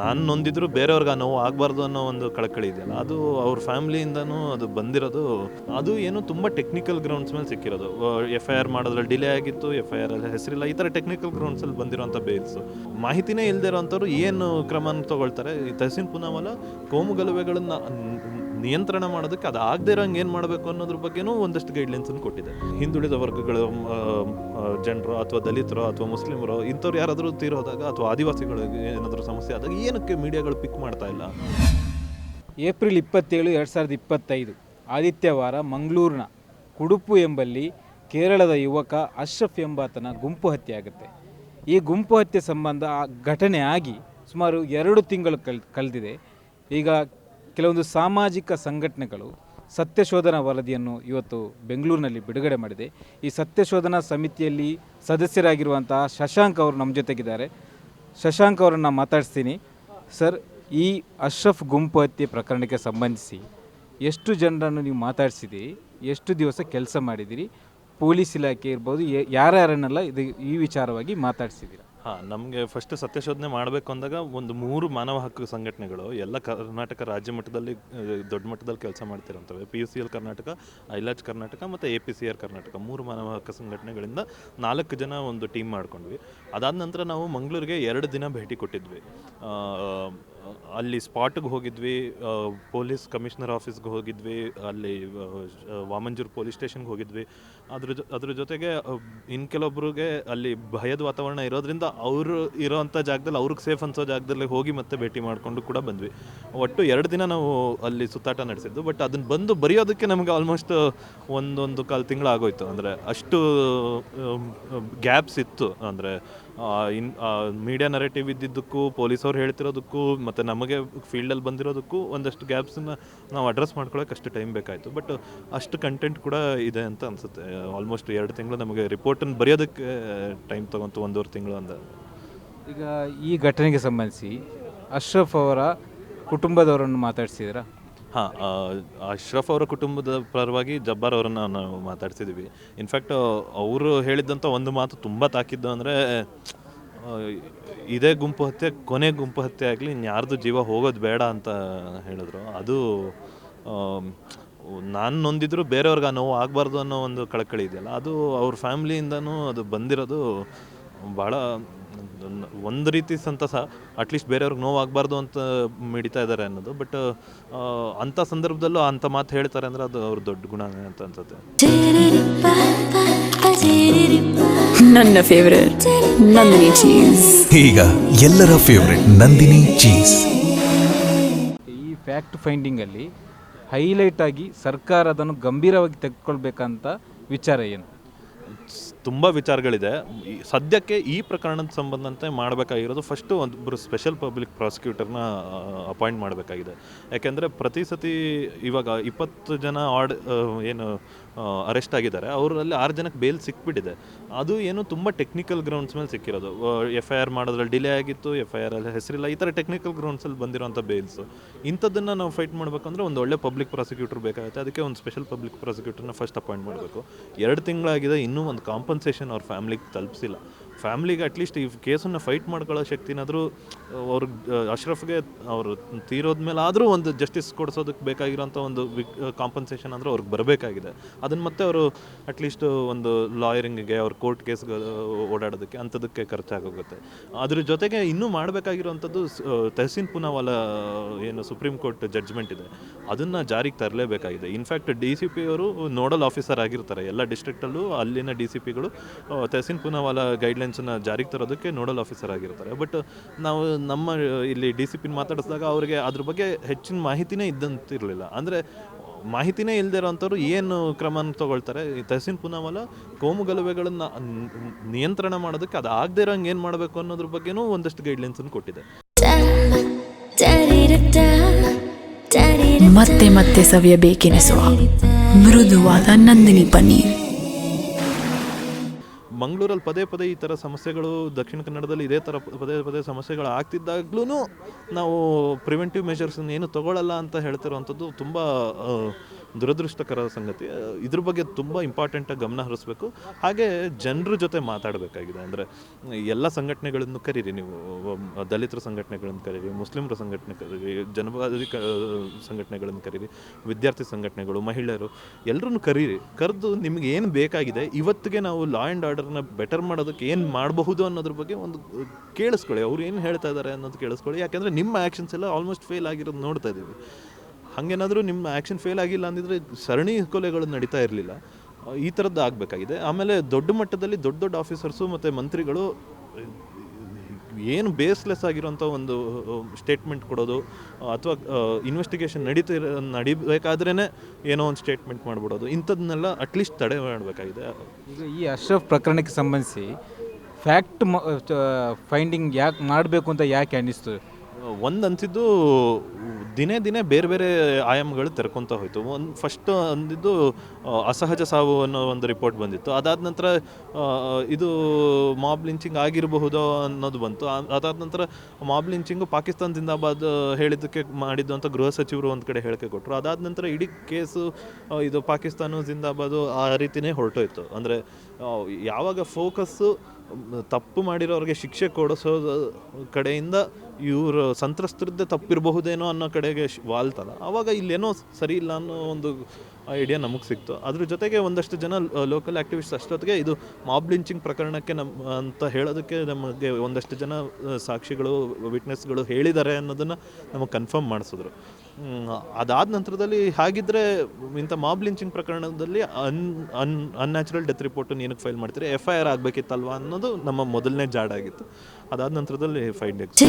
ನಾನು ನೊಂದಿದ್ರು ಬೇರೆಯವ್ರಿಗೆ ನೋವು ಆಗಬಾರ್ದು ಅನ್ನೋ ಒಂದು ಕಳಕಳಿ ಇದೆಯಲ್ಲ, ಅದು ಅವ್ರ ಫ್ಯಾಮಿಲಿಯಿಂದನೂ ಅದು ಬಂದಿರೋದು, ಅದು ಏನು ತುಂಬ ಟೆಕ್ನಿಕಲ್ ಗ್ರೌಂಡ್ಸ್ ಮೇಲೆ ಸಿಕ್ಕಿರೋದು. ಎಫ್ ಐ ಆರ್ ಮಾಡೋದ್ರಲ್ಲಿ ಡಿಲೇ ಆಗಿತ್ತು ಎಫ್ ಐ ಆರ್ ಅಲ್ಲಿ ಹೆಸರಿಲ್ಲ, ಈ ಥರ ಟೆಕ್ನಿಕಲ್ ಗ್ರೌಂಡ್ಸಲ್ಲಿ ಬಂದಿರೋಂಥ ಬೇಲ್ಸು ಮಾಹಿತಿನೇ ಇಲ್ಲದೆ ಇರೋಂಥವ್ರು ಏನು ಕ್ರಮ ತಗೊಳ್ತಾರೆ? ತಹಸೀನ್ ಪುನಾವಲ ಕೋಮು ಗಲಭೆಗಳನ್ನು ನಿಯಂತ್ರಣ ಮಾಡೋದಕ್ಕೆ ಅದು ಆಗದೆ ಇರೋಂಗೆ ಏನು ಮಾಡಬೇಕು ಅನ್ನೋದ್ರ ಬಗ್ಗೆನೂ ಒಂದಷ್ಟು ಗೈಡ್ಲೈನ್ಸನ್ನು ಕೊಟ್ಟಿದೆ. ಹಿಂದುಳಿದ ವರ್ಗಗಳು ಜನರು ಅಥವಾ ದಲಿತರು ಅಥವಾ ಮುಸ್ಲಿಮರು, ಇಂಥವ್ರು ಯಾರಾದರೂ ತೀರೋದಾಗ ಅಥವಾ ಆದಿವಾಸಿಗಳಿಗೆ ಏನಾದರೂ ಸಮಸ್ಯೆ ಆದಾಗ ಏನಕ್ಕೆ ಮೀಡಿಯಾಗಳು ಪಿಕ್ ಮಾಡ್ತಾ ಇಲ್ಲ? ಏಪ್ರಿಲ್ ಇಪ್ಪತ್ತೇಳು ಎರಡು ಸಾವಿರದ ಇಪ್ಪತ್ತೈದು, ಆದಿತ್ಯವಾರ ಮಂಗಳೂರಿನ ಕುಡುಪು ಎಂಬಲ್ಲಿ ಕೇರಳದ ಯುವಕ ಅಶ್ರಫ್ ಎಂಬಾತನ ಗುಂಪು ಹತ್ಯೆ ಆಗುತ್ತೆ. ಈ ಗುಂಪು ಹತ್ಯೆ ಸಂಬಂಧ ಆ ಘಟನೆ ಆಗಿ ಸುಮಾರು ಎರಡು ತಿಂಗಳು ಕಲ್ ಕಳೆದಿದೆ ಈಗ ಕೆಲವೊಂದು ಸಾಮಾಜಿಕ ಸಂಘಟನೆಗಳು ಸತ್ಯಶೋಧನಾ ವರದಿಯನ್ನು ಇವತ್ತು ಬೆಂಗಳೂರಿನಲ್ಲಿ ಬಿಡುಗಡೆ ಮಾಡಿದೆ. ಈ ಸತ್ಯಶೋಧನಾ ಸಮಿತಿಯಲ್ಲಿ ಸದಸ್ಯರಾಗಿರುವಂತಹ ಶಶಾಂಕ್ ಅವರು ನಮ್ಮ ಜೊತೆಗಿದ್ದಾರೆ. ಶಶಾಂಕ್ ಅವರನ್ನು ಮಾತಾಡಿಸ್ತೀನಿ. ಸರ್, ಈ ಅಶ್ರಫ್ ಗುಂಪು ಹತ್ಯೆ ಪ್ರಕರಣಕ್ಕೆ ಸಂಬಂಧಿಸಿ ಎಷ್ಟು ಜನರನ್ನು ನೀವು ಮಾತಾಡಿಸಿದ್ದೀರಿ? ಎಷ್ಟು ದಿವಸ ಕೆಲಸ ಮಾಡಿದ್ದೀರಿ? ಪೊಲೀಸ್ ಇಲಾಖೆ ಇರ್ಬೋದು ಯಾರ್ಯಾರನ್ನೆಲ್ಲ ಇದು ಈ ವಿಚಾರವಾಗಿ ಮಾತಾಡಿಸಿದ್ದೀರಾ? ಹಾಂ, ನಮಗೆ ಫಸ್ಟ್ ಸತ್ಯಶೋಧನೆ ಮಾಡಬೇಕು ಅಂದಾಗ ಒಂದು ಮೂರು ಮಾನವ ಹಕ್ಕು ಸಂಘಟನೆಗಳು, ಎಲ್ಲ ಕರ್ನಾಟಕ ರಾಜ್ಯ ಮಟ್ಟದಲ್ಲಿ, ದೊಡ್ಡ ಮಟ್ಟದಲ್ಲಿ ಕೆಲಸ ಮಾಡ್ತಿರೋಂಥವೆ. P U C L Karnataka AILAJ Karnataka ಮತ್ತು A P C R Karnataka. ಮೂರು ಮಾನವ ಹಕ್ಕು ಸಂಘಟನೆಗಳಿಂದ ನಾಲ್ಕು ಜನ ಒಂದು ಟೀಮ್ ಮಾಡ್ಕೊಂಡ್ವಿ. ಅದಾದ ನಂತರ ನಾವು ಮಂಗಳೂರಿಗೆ ಎರಡು ದಿನ ಭೇಟಿ ಕೊಟ್ಟಿದ್ವಿ. ಅಲ್ಲಿ ಸ್ಪಾಟ್ಗೆ ಹೋಗಿದ್ವಿ ಪೊಲೀಸ್ ಕಮಿಷನರ್ ಆಫೀಸ್ಗೆ ಹೋಗಿದ್ವಿ, ಅಲ್ಲಿ ವಾಮಂಜೂರು ಪೊಲೀಸ್ ಸ್ಟೇಷನ್ಗೆ ಹೋಗಿದ್ವಿ. ಅದ್ರ ಜೊ, ಅದ್ರ ಜೊತೆಗೆ ಇನ್ನು ಇನ್ ಕೆಲವೊಬ್ರಿಗೆ ಅಲ್ಲಿ ಭಯದ ವಾತಾವರಣ ಇರೋದ್ರಿಂದ ಅವರು ಇರೋವಂಥ ಜಾಗದಲ್ಲಿ ಅವ್ರಿಗೆ ಸೇಫ್ ಅನ್ಸೋ ಜಾಗದಲ್ಲಿ ಹೋಗಿ ಮತ್ತೆ ಭೇಟಿ ಮಾಡಿಕೊಂಡು ಕೂಡ ಬಂದ್ವಿ. ಒಟ್ಟು ಎರಡು ದಿನ ನಾವು ಅಲ್ಲಿ ಸುತ್ತಾಟ ನಡೆಸಿದ್ದು ಬಟ್ ಅದನ್ನು ಬಂದು ಬರೆಯೋದಕ್ಕೆ ನಮಗೆ ಆಲ್ಮೋಸ್ಟ್ ಒಂದೊಂದು ಕಾಲು ತಿಂಗಳು ಆಗೋಯ್ತು ಅಂದರೆ ಅಷ್ಟು ಗ್ಯಾಪ್ಸ್ ಇತ್ತು. ಅಂದರೆ ಇನ್ ಮೀಡಿಯಾ ನರೇಟಿವ್ ಇದ್ದಿದ್ದಕ್ಕೂ ಪೊಲೀಸವ್ರು ಹೇಳ್ತಿರೋದಕ್ಕೂ, ಮತ್ತು ನಮಗೆ ಫೀಲ್ಡಲ್ಲಿ ಬಂದಿರೋದಕ್ಕೂ ಒಂದಷ್ಟು ಗ್ಯಾಪ್ಸನ್ನ ನಾವು ಅಡ್ರೆಸ್ ಮಾಡ್ಕೊಳ್ಳೋಕೆ ಅಷ್ಟು ಟೈಮ್ ಬೇಕಾಯಿತು. ಬಟ್ ಅಷ್ಟು ಕಂಟೆಂಟ್ ಕೂಡ ಇದೆ ಅಂತ ಅನಿಸುತ್ತೆ. ಆಲ್ಮೋಸ್ಟ್ ಎರಡು ತಿಂಗಳು ನಮಗೆ ರಿಪೋರ್ಟನ್ನು ಬರೆಯೋದಕ್ಕೆ ಟೈಮ್ ತೊಗೊಂತು ಒಂದೂವರೆ ತಿಂಗಳು ಅಂದ. ಈಗ ಈ ಘಟನೆಗೆ ಸಂಬಂಧಿಸಿ ಅಶ್ರಫ್ ಅವರ ಕುಟುಂಬದವರನ್ನು ಮಾತಾಡಿಸಿದ್ದೀರಾ? ಹಾಂ ಅಶ್ರಫ್ ಅವರ ಕುಟುಂಬದ ಪರವಾಗಿ ಜಬ್ಬಾರ್ ಅವರನ್ನು ನಾವು ಮಾತಾಡ್ತಿದ್ದೀವಿ. ಇನ್ಫ್ಯಾಕ್ಟ್ ಅವರು ಹೇಳಿದ್ದಂಥ ಒಂದು ಮಾತು ತುಂಬ ತಾಕಿದ್ದು ಅಂದರೆ ಇದೇ ಗುಂಪು ಹತ್ಯೆ, ಕೊನೆ ಗುಂಪು ಹತ್ಯೆ ಆಗಲಿ ಇನ್ಯಾರ್ದು ಜೀವ ಹೋಗೋದು ಬೇಡ ಅಂತ ಹೇಳಿದ್ರು. ಅದು ನಾನು ನೊಂದಿದ್ರು ಬೇರೆಯವ್ರಿಗೆ ಆ ನೋವು ಆಗಬಾರ್ದು ಅನ್ನೋ ಒಂದು ಕಳಕಳಿ ಇದೆಯಲ್ಲ, ಅದು ಅವ್ರ ಫ್ಯಾಮ್ಲಿಯಿಂದನೂ ಅದು ಬಂದಿರೋದು ಭಾಳ ಒಂದು ರೀತಿ ಸಂತಸ ಅಟ್ಲೀಸ್ಟ್ ಬೇರೆಯವ್ರಿಗೆ ನೋವಾಗಬಾರ್ದು ಅಂತ ಮಿಡಿತಾ ಇದ್ದಾರೆ ಅನ್ನೋದು. ಬಟ್ ಅಂಥ ಸಂದರ್ಭದಲ್ಲೂ ಅಂಥ ಮಾತು ಹೇಳ್ತಾರೆ ಅಂದರೆ ಅದು ಅವ್ರ ದೊಡ್ಡ ಗುಣ ಅಂತ ಅನ್ಸುತ್ತೆ. ನನ್ನ ಫೇವರೇಟ್ ನಂದಿನಿ ಚೀಸ್ ಈಗ ಎಲ್ಲರ ಫೇವರೇಟ್ ನಂದಿನಿ ಚೀಸ್ ಈ ಫ್ಯಾಕ್ಟ್ ಫೈಂಡಿಂಗಲ್ಲಿ ಹೈಲೈಟ್ ಆಗಿ ಸರ್ಕಾರ ಅದನ್ನು ಗಂಭೀರವಾಗಿ ತೆಗೆದುಕೊಳ್ಬೇಕಂತ ವಿಚಾರ ಏನು? ತುಂಬ ವಿಚಾರಗಳಿದೆ. ಸದ್ಯಕ್ಕೆ ಈ ಪ್ರಕರಣದ ಸಂಬಂಧಂತೆ ಮಾಡಬೇಕಾಗಿರೋದು ಫಸ್ಟು ಒಬ್ಬರು ಸ್ಪೆಷಲ್ ಪಬ್ಲಿಕ್ ಪ್ರಾಸಿಕ್ಯೂಟರ್ನ ಅಪಾಯಿಂಟ್ ಮಾಡಬೇಕಾಗಿದೆ. ಯಾಕೆಂದರೆ ಪ್ರತಿ ಸತಿ ಇವಾಗ ಇಪ್ಪತ್ತು ಜನ ಆಡ್ ಏನು ಅರೆಸ್ಟ್ ಆಗಿದ್ದಾರೆ. ಅವರಲ್ಲಿ ಆರು ಜನಕ್ಕೆ ಬೇಲ್ ಸಿಕ್ಬಿಟ್ಟಿದೆ. ಅದು ಏನು ತುಂಬ ಟೆಕ್ನಿಕಲ್ ಗ್ರೌಂಡ್ಸ್ ಮೇಲೆ ಸಿಕ್ಕಿರೋದು. ಎಫ್ ಐ ಆರ್ ಮಾಡೋದ್ರಲ್ಲಿ ಡಿಲೇ ಆಗಿತ್ತು ಎಫ್ ಐ ಆರ್ ಅಲ್ಲಿ ಹೆಸರಿಲ್ಲ, ಈ ಥರ ಟೆಕ್ನಿಕಲ್ ಗ್ರೌಂಡ್ಸಲ್ಲಿ ಬಂದಿರೋಂಥ ಬೇಲ್ಸು ಇಂಥದ್ದನ್ನು ನಾವು ಫೈಟ್ ಮಾಡಬೇಕಂದ್ರೆ ಒಂದು ಒಳ್ಳೆ ಪಬ್ಲಿಕ್ ಪ್ರಾಸಿಕ್ಯೂಟರ್ ಬೇಕಾಗುತ್ತೆ. ಅದಕ್ಕೆ ಒಂದು ಸ್ಪೆಷಲ್ ಪಬ್ಲಿಕ್ ಪ್ರಾಸಿಕ್ಯೂಟರ್ನ ಫಸ್ಟ್ ಅಪಾಯಿಂಟ್ ಮಾಡಬೇಕು. ಎರಡು ತಿಂಗಳಾಗಿದೆ, ಇನ್ನೂ ಒಂದು ಕಾಂಪನ್ಸೇಷನ್ ಅವ್ರ ಫ್ಯಾಮ್ಲಿಗೆ ತಲುಪಿಸಿಲ್ಲ. ಫ್ಯಾಮ್ಲಿಗೆ ಅಟ್ಲೀಸ್ಟ್ ಈ ಕೇಸನ್ನು ಫೈಟ್ ಮಾಡ್ಕೊಳ್ಳೋ ಶಕ್ತಿನಾದರೂ ಅವ್ರಿಗೆ ಅಶ್ರಫ್ಗೆ ಅವರು ತೀರೋದ್ಮೇಲೆ ಆದರೂ ಒಂದು ಜಸ್ಟಿಸ್ ಕೊಡಿಸೋದಕ್ಕೆ ಬೇಕಾಗಿರೋಂಥ ಒಂದು ಕಾಂಪನ್ಸೇಷನ್ ಅಂದರೆ ಅವ್ರಿಗೆ ಬರಬೇಕಾಗಿದೆ. ಅದನ್ನು ಮತ್ತೆ ಅವರು ಅಟ್ಲೀಸ್ಟ್ ಒಂದು ಲಾಯರಿಂಗಿಗೆ ಅವ್ರ ಕೋರ್ಟ್ ಕೇಸ್ಗಳು ಓಡಾಡೋದಕ್ಕೆ ಅಂಥದಕ್ಕೆ ಖರ್ಚಾಗೋಗುತ್ತೆ. ಅದ್ರ ಜೊತೆಗೆ ಇನ್ನೂ ಮಾಡಬೇಕಾಗಿರುವಂಥದ್ದು ತಹಸೀನ್ ಪುನಾವಾಲ ಏನು ಸುಪ್ರೀಂ ಕೋರ್ಟ್ ಜಡ್ಜ್ಮೆಂಟ್ ಇದೆ. ಅದನ್ನು ಜಾರಿಗೆ ತರಲೇಬೇಕಾಗಿದೆ. In fact D C P ಅವರು ನೋಡಲ್ ಆಫೀಸರ್ ಆಗಿರ್ತಾರೆ. ಎಲ್ಲ ಡಿಸ್ಟ್ರಿಕ್ಟಲ್ಲೂ ಅಲ್ಲಿನ ಡಿ ಸಿ ಪಿಗಳು ತಹಸೀನ್ ಪುನಾವಾಲ ಗೈಡ್ಲೈನ್ಸನ್ನು ಜಾರಿಗೆ ತರೋದಕ್ಕೆ ನೋಡಲ್ ಆಫೀಸರ್ ಆಗಿರ್ತಾರೆ. ಬಟ್ ನಾವು ನಮ್ಮ ಇಲ್ಲಿ ಡಿ ಸಿ ಪಿನ ಮಾತಾಡಿಸಿದಾಗ ಅವರಿಗೆ ಅದ್ರ ಬಗ್ಗೆ ಹೆಚ್ಚಿನ ಮಾಹಿತಿನೇ ಇದ್ದಂತಿರಲಿಲ್ಲ. ಅಂದರೆ ಮಾಹಿತಿನೇ ಇಲ್ಲದೆ ಇರೋಂಥವ್ರು ಏನು ಕ್ರಮನ ತಗೊಳ್ತಾರೆ? ತಹಸೀನ್ ಪುನಾವಲ ಕೋಮು ಗಲಭೆಗಳನ್ನು ನಿಯಂತ್ರಣ ಮಾಡೋದಕ್ಕೆ ಅದು ಆಗದೆ ಇರೋಂಗೆ ಏನು ಮಾಡಬೇಕು ಅನ್ನೋದ್ರ ಬಗ್ಗೆನೂ ಒಂದಷ್ಟು ಗೈಡ್ಲೈನ್ಸನ್ನು ಕೊಟ್ಟಿದೆ. ಮತ್ತೆ ಮತ್ತೆ ಸವಿಯಬೇಕೆನಿಸುವ ಮೃದುವಾದ ನಂದಿನಿ ಪನ್ನೀರ್. ಮಂಗಳೂರಲ್ಲಿ ಪದೇ ಪದೇ ಈ ಥರ ಸಮಸ್ಯೆಗಳು, ದಕ್ಷಿಣ ಕನ್ನಡದಲ್ಲಿ ಇದೇ ಥರ ಪದೇ ಪದೇ ಸಮಸ್ಯೆಗಳು ಆಗ್ತಿದ್ದಾಗ್ಲೂ ನಾವು ಪ್ರಿವೆಂಟಿವ್ ಮೆಷರ್ಸನ್ನು ಏನು ತಗೊಳ್ಳಲ್ಲ ಅಂತ ಹೇಳ್ತಿರುವಂಥದ್ದು ತುಂಬ ದುರದೃಷ್ಟಕರ ಸಂಗತಿ. ಇದ್ರ ಬಗ್ಗೆ ತುಂಬ ಇಂಪಾರ್ಟೆಂಟಾಗಿ ಗಮನ ಹರಿಸ್ಬೇಕು. ಹಾಗೆ ಜನರ ಜೊತೆ ಮಾತಾಡಬೇಕಾಗಿದೆ ಅಂದರೆ, ಎಲ್ಲ ಸಂಘಟನೆಗಳನ್ನು ಕರೀರಿ ನೀವು. ದಲಿತರ ಸಂಘಟನೆಗಳನ್ನು ಕರೀರಿ, ಮುಸ್ಲಿಮರ ಸಂಘಟನೆ ಕರೀರಿ ಜನವಾದಿ ಸಂಘಟನೆಗಳನ್ನು ಕರೀರಿ, ವಿದ್ಯಾರ್ಥಿ ಸಂಘಟನೆಗಳು, ಮಹಿಳೆಯರು ಎಲ್ಲರನ್ನು ಕರೀರಿ. ಕರೆದು ನಿಮಗೆ ಏನು ಬೇಕಾಗಿದೆ, ಇವತ್ತಿಗೆ ನಾವು ಲಾ ಆ್ಯಂಡ್ ಆರ್ಡರ್ನ ಬೆಟರ್ ಮಾಡೋದಕ್ಕೆ ಏನು ಮಾಡಬಹುದು ಅನ್ನೋದ್ರ ಬಗ್ಗೆ ಒಂದು ಕೇಳಿಸ್ಕೊಳ್ಳಿ. ಅವ್ರು ಏನು ಹೇಳ್ತಾ ಇದ್ದಾರೆ ಅನ್ನೋದು ಕೇಳಿಸ್ಕೊಳ್ಳಿ. ಯಾಕೆಂದರೆ ನಿಮ್ಮ ಆ್ಯಕ್ಷನ್ಸ್ ಎಲ್ಲ ಆಲ್ಮೋಸ್ಟ್ ಫೇಲ್ ಆಗಿರೋದು ನೋಡ್ತಾ ಇದ್ದೀವಿ. ಹಾಗೇನಾದರೂ ನಿಮ್ಮ ಆ್ಯಕ್ಷನ್ ಫೇಲ್ ಆಗಿಲ್ಲ ಅಂದಿದ್ರೆ ಸರಣಿ ಕೊಲೆಗಳು ನಡೀತಾ ಇರಲಿಲ್ಲ. ಈ ಥರದ್ದು ಆಗಬೇಕಾಗಿದೆ. ಆಮೇಲೆ ದೊಡ್ಡ ಮಟ್ಟದಲ್ಲಿ ದೊಡ್ಡ ದೊಡ್ಡ ಆಫೀಸರ್ಸು ಮತ್ತು ಮಂತ್ರಿಗಳು ಏನು ಬೇಸ್ಲೆಸ್ ಆಗಿರುವಂಥ ಒಂದು ಸ್ಟೇಟ್ಮೆಂಟ್ ಕೊಡೋದು ಅಥವಾ ಇನ್ವೆಸ್ಟಿಗೇಷನ್ ನಡೀತಿರ ನಡಿಬೇಕಾದ್ರೇ ಏನೋ ಒಂದು ಸ್ಟೇಟ್ಮೆಂಟ್ ಮಾಡಿಬಿಡೋದು ಇಂಥದ್ದನ್ನೆಲ್ಲ ಅಟ್ಲೀಸ್ಟ್ ತಡೆ ಮಾಡಬೇಕಾಗಿದೆ. ಈಗ ಈ ಅಶ್ರಫ್ ಪ್ರಕರಣಕ್ಕೆ ಸಂಬಂಧಿಸಿ ಫ್ಯಾಕ್ಟ್ ಫೈಂಡಿಂಗ್ ಯಾಕೆ ಮಾಡಬೇಕು ಅಂತ ಯಾಕೆ ಅನ್ನಿಸ್ತು? ಒಂದು ಅನ್ಸಿದ್ದು ದಿನೇ ದಿನೇ ಬೇರೆ ಬೇರೆ ಆಯಾಮಗಳು ತೆರ್ಕೊತ ಹೋಯಿತು. ಒಂದು ಫಸ್ಟ್ ಅಂದಿದ್ದು ಅಸಹಜ ಸಾವು ಅನ್ನೋ ಒಂದು ರಿಪೋರ್ಟ್ ಬಂದಿತ್ತು. ಅದಾದ ನಂತರ ಇದು ಮಾಬ್ ಲಿಂಚಿಂಗ್ ಆಗಿರಬಹುದು ಅನ್ನೋದು ಬಂತು. ಅದಾದ ನಂತರ ಮಾಬ್ ಲಿಂಚಿಂಗು ಪಾಕಿಸ್ತಾನ ಜಿಂದಾಬಾದ್ ಹೇಳಿದ್ದಕ್ಕೆ ಮಾಡಿದ್ದು ಅಂತ ಗೃಹ ಸಚಿವರು ಒಂದು ಕಡೆ ಹೇಳಿಕೆ ಕೊಟ್ಟರು ಅದಾದ ನಂತರ ಇಡೀ ಕೇಸು ಇದು ಪಾಕಿಸ್ತಾನ, ಜಿಂದಾಬಾದು ಆ ರೀತಿಯೇ ಹೊರಟೋಯ್ತು. ಅಂದರೆ ಯಾವಾಗ ಫೋಕಸ್ಸು ತಪ್ಪು ಮಾಡಿರೋರಿಗೆ ಶಿಕ್ಷೆ ಕೊಡಿಸೋ ಕಡೆಯಿಂದ ಇವರು ಸಂತ್ರಸ್ತರದ್ದೇ ತಪ್ಪಿರಬಹುದೇನೋ ಅನ್ನೋ ಕಡೆಗೆ ಶ್- ವಾಲ್ತಲ್ಲ. ಆವಾಗ ಇಲ್ಲೇನೋ ಸರಿ ಇಲ್ಲ ಅನ್ನೋ ಒಂದು ಐಡಿಯಾ ನಮಗೆ ಸಿಕ್ತು. ಅದ್ರ ಜೊತೆಗೆ ಒಂದಷ್ಟು ಜನ ಲೋಕಲ್ ಆ್ಯಕ್ಟಿವಿಸ್ಟ್ ಅಷ್ಟೊತ್ತಿಗೆ ಇದು ಮಾಬ್ ಲಿಂಚಿಂಗ್ ಪ್ರಕರಣಕ್ಕೆ ನಮ್ಮ ಅಂತ ಹೇಳೋದಕ್ಕೆ ನಮಗೆ ಒಂದಷ್ಟು ಜನ ಸಾಕ್ಷಿಗಳು ವಿಟ್ನೆಸ್ಗಳು ಹೇಳಿದ್ದಾರೆ ಅನ್ನೋದನ್ನು ನಮಗೆ ಕನ್ಫರ್ಮ್ ಮಾಡಿಸಿದ್ರು. ಅದಾದ ನಂತರದಲ್ಲಿ ಹಾಗಿದ್ರೆ ಇಂಥ ಮಾಬ್ ಲಿಂಚಿಂಗ್ ಪ್ರಕರಣದಲ್ಲಿ ಅನ್ ಅನ್ ಅನ್ಯಾಚುರಲ್ ಡೆತ್ ರಿಪೋರ್ಟನ್ನು ಏನಕ್ಕೆ ಫೈಲ್ ಮಾಡ್ತೀರಿ? ಎಫ್ ಐ ಆರ್ ಆಗಬೇಕಿತ್ತಲ್ವಾ ಅನ್ನೋದು ನಮ್ಮ ಮೊದಲನೇ ಜಾಡಾಗಿತ್ತು ಅದಾದ ನಂತರದಲ್ಲಿ ಫೈಂಡಿಂಗ್ಸ್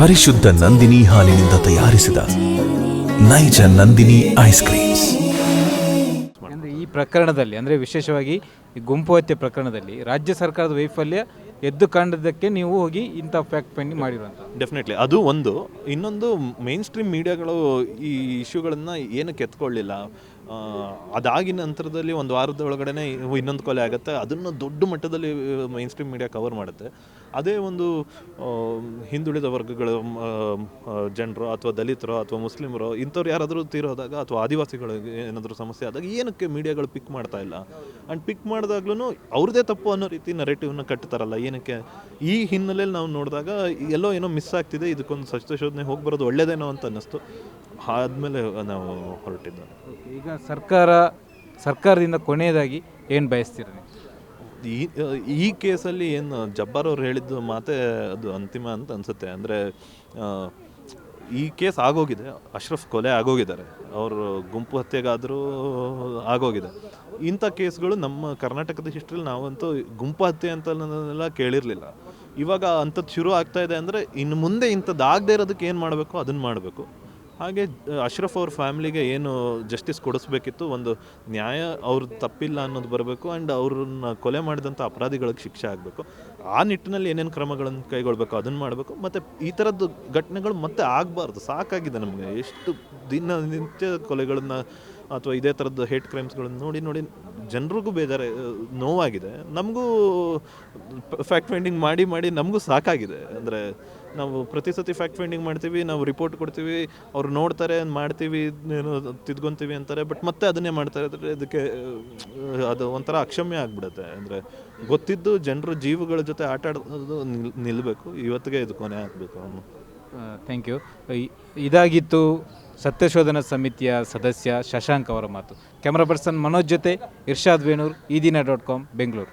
ಪರಿಶುದ್ಧ ನಂದಿನಿ ಹಾಲಿನಿಂದ ತಯಾರಿಸಿದ ನೈಜ ನಂದಿನಿ ಐಸ್ ಕ್ರೀಮ್ಸ್ ಅಂದರೆ ಈ ಪ್ರಕರಣದಲ್ಲಿ ಅಂದರೆ ವಿಶೇಷವಾಗಿ ಈ ಗುಂಪು ಹತ್ಯೆ ಪ್ರಕರಣದಲ್ಲಿ ರಾಜ್ಯ ಸರ್ಕಾರದ ವೈಫಲ್ಯ ಎದ್ದು ಕಾಣದಕ್ಕೆ ನೀವು ಹೋಗಿ ಇಂಥ ಫ್ಯಾಕ್ಟ್ ಫೈಂಡಿಂಗ್ ಮಾಡಿರೋಂಥ ಡೆಫಿನೆಟ್ಲಿ ಅದು ಒಂದು. ಇನ್ನೊಂದು ಮೇನ್ ಸ್ಟ್ರೀಮ್ ಮೀಡಿಯಾಗಳು ಈ ಇಶ್ಯೂಗಳನ್ನು ಏನಕ್ಕೆ ಎತ್ಕೊಳ್ಳಿಲ್ಲ? ಆ, ಅದಾಗಿ ನಂತರದಲ್ಲಿ ಒಂದು ವಾರದ ಒಳಗಡೆ ಇನ್ನೊಂದು ಕೊಲೆ ಆಗುತ್ತೆ. ಅದನ್ನು ದೊಡ್ಡ ಮಟ್ಟದಲ್ಲಿ ಮೈನ್ ಸ್ಟ್ರೀಮ್ ಮೀಡಿಯಾ ಕವರ್ ಮಾಡುತ್ತೆ. ಅದೇ ಒಂದು ಹಿಂದುಳಿದ ವರ್ಗಗಳ ಜನರು ಅಥವಾ ದಲಿತರು ಅಥವಾ ಮುಸ್ಲಿಮರು ಇಂಥವ್ರು ಯಾರಾದರೂ ತೀರೋದಾಗ ಅಥವಾ ಆದಿವಾಸಿಗಳಿಗೆ ಏನಾದರೂ ಸಮಸ್ಯೆ ಆದಾಗ ಏನಕ್ಕೆ ಮೀಡಿಯಾಗಳು ಪಿಕ್ ಮಾಡ್ತಾ ಇಲ್ಲ? ಆ್ಯಂಡ್ ಪಿಕ್ ಮಾಡಿದಾಗ್ಲೂ ಅವ್ರದೇ ತಪ್ಪು ಅನ್ನೋ ರೀತಿ ನರೇಟಿವ್ನ ಕಟ್ತಾರಲ್ಲ ಏನಕ್ಕೆ? ಈ ಹಿನ್ನೆಲೆಯಲ್ಲಿ ನಾವು ನೋಡಿದಾಗ ಎಲ್ಲೋ ಏನೋ ಮಿಸ್ ಆಗ್ತಿದೆ ಇದಕ್ಕೊಂದು ಸತ್ಯಶೋಧನೆ ಹೋಗಿ ಬರೋದು ಒಳ್ಳೇದೇನೋ ಅಂತ ಅನ್ನಿಸ್ತು. ಆದಮೇಲೆ ನಾವು ಹೊರಟಿದ್ದು ಈಗ ಸರ್ಕಾರ ಸರ್ಕಾರದಿಂದ ಕೊನೆಯದಾಗಿ ಏನು ಬಯಸ್ತೀರ ನೀವು? ಈ ಈ ಕೇಸಲ್ಲಿ ಏನು ಜಬ್ಬಾರ್ ಅವ್ರು ಹೇಳಿದ್ದು ಮಾತೇ ಅದು ಅಂತಿಮ ಅಂತ ಅನಿಸುತ್ತೆ. ಅಂದರೆ ಈ ಕೇಸ್ ಆಗೋಗಿದೆ. ಅಶ್ರಫ್ ಕೊಲೆ ಆಗೋಗಿದ್ದಾರೆ. ಅವರು ಗುಂಪು ಹತ್ಯೆಗಾದರೂ ಆಗೋಗಿದೆ. ಇಂಥ ಕೇಸ್ಗಳು ನಮ್ಮ ಕರ್ನಾಟಕದ ಹಿಸ್ಟ್ರಿಲಿ ನಾವಂತೂ ಗುಂಪು ಹತ್ಯೆ ಅಂತ ಕೇಳಿರಲಿಲ್ಲ. ಇವಾಗ ಅಂಥದ್ದು ಶುರು ಆಗ್ತಾ ಇದೆ ಅಂದರೆ ಇನ್ನು ಮುಂದೆ ಇಂಥದ್ದು ಆಗದೆ ಇರೋದಕ್ಕೆ ಏನು ಮಾಡಬೇಕು? ಅದನ್ನು ಮಾಡಬೇಕು. ಹಾಗೆ ಅಶ್ರಫ್ ಅವ್ರ ಫ್ಯಾಮಿಲಿಗೆ ಏನು ಜಸ್ಟಿಸ್ ಕೊಡಿಸ್ಬೇಕಿತ್ತು, ಒಂದು ನ್ಯಾಯ ಅವ್ರ ತಪ್ಪಿಲ್ಲ ಅನ್ನೋದು ಬರಬೇಕು ಆ್ಯಂಡ್ ಅವ್ರನ್ನ ಕೊಲೆ ಮಾಡಿದಂಥ ಅಪರಾಧಿಗಳಿಗೆ ಶಿಕ್ಷೆ ಆಗಬೇಕು. ಆ ನಿಟ್ಟಿನಲ್ಲಿ ಏನೇನು ಕ್ರಮಗಳನ್ನು ಕೈಗೊಳ್ಬೇಕು, ಅದನ್ನು ಮಾಡಬೇಕು, ಮತ್ತು ಈ ಥರದ್ದು ಘಟನೆಗಳು ಮತ್ತೆ ಆಗಬಾರ್ದು, ಸಾಕಾಗಿದೆ ನಮಗೆ. ಎಷ್ಟು ದಿನ ನಿತ್ಯ ಕೊಲೆಗಳನ್ನು ಅಥವಾ ಇದೇ ಥರದ್ದು ಹೇಟ್ ಕ್ರೈಮ್ಸ್ಗಳನ್ನು ನೋಡಿ ನೋಡಿ ಜನರಿಗೂ ಬೇಜಾರು ನೋವಾಗಿದೆ. ನಮಗೂ ಫ್ಯಾಕ್ಟ್ ಫೈಂಡಿಂಗ್ ಮಾಡಿ ಮಾಡಿ ನಮಗೂ ಸಾಕಾಗಿದೆ. ಅಂದರೆ ನಾವು ಪ್ರತಿ ಸತಿ ಫ್ಯಾಕ್ಟ್ ಫೈಂಡಿಂಗ್ ಮಾಡ್ತೀವಿ, ನಾವು ರಿಪೋರ್ಟ್ ಕೊಡ್ತೀವಿ, ಅವ್ರು ನೋಡ್ತಾರೆ, ಮಾಡ್ತೀವಿ, ಏನೋ ತಿದ್ಕೊಂತೀವಿ ಅಂತಾರೆ ಬಟ್ ಮತ್ತೆ ಅದನ್ನೇ ಮಾಡ್ತಾರೆ ಅಂದರೆ ಇದಕ್ಕೆ ಅದು ಒಂಥರ ಅಕ್ಷಮ್ಯ ಆಗಿಬಿಡುತ್ತೆ. ಅಂದರೆ ಗೊತ್ತಿದ್ದು ಜನರು ಜೀವಗಳ ಜೊತೆ ಆಟ ಆಡೋದು ನಿಲ್ ನಿಲ್ಲಬೇಕು ಇವತ್ತಿಗೆ ಇದು ಕೊನೆ ಆಗಬೇಕು ಅವನು ಥ್ಯಾಂಕ್ ಯು ಇದಾಗಿತ್ತು ಸತ್ಯಶೋಧನಾ ಸಮಿತಿಯ ಸದಸ್ಯ ಶಶಾಂಕ್ ಅವರ ಮಾತು. ಕ್ಯಾಮ್ರಾ ಪರ್ಸನ್ ಮನೋಜ್ ಜೊತೆ ಇರ್ಷಾದ್ ವೇಣೂರ್, ಈ ದಿನ ಡಾಟ್ ಕಾಮ್ ಬೆಂಗಳೂರು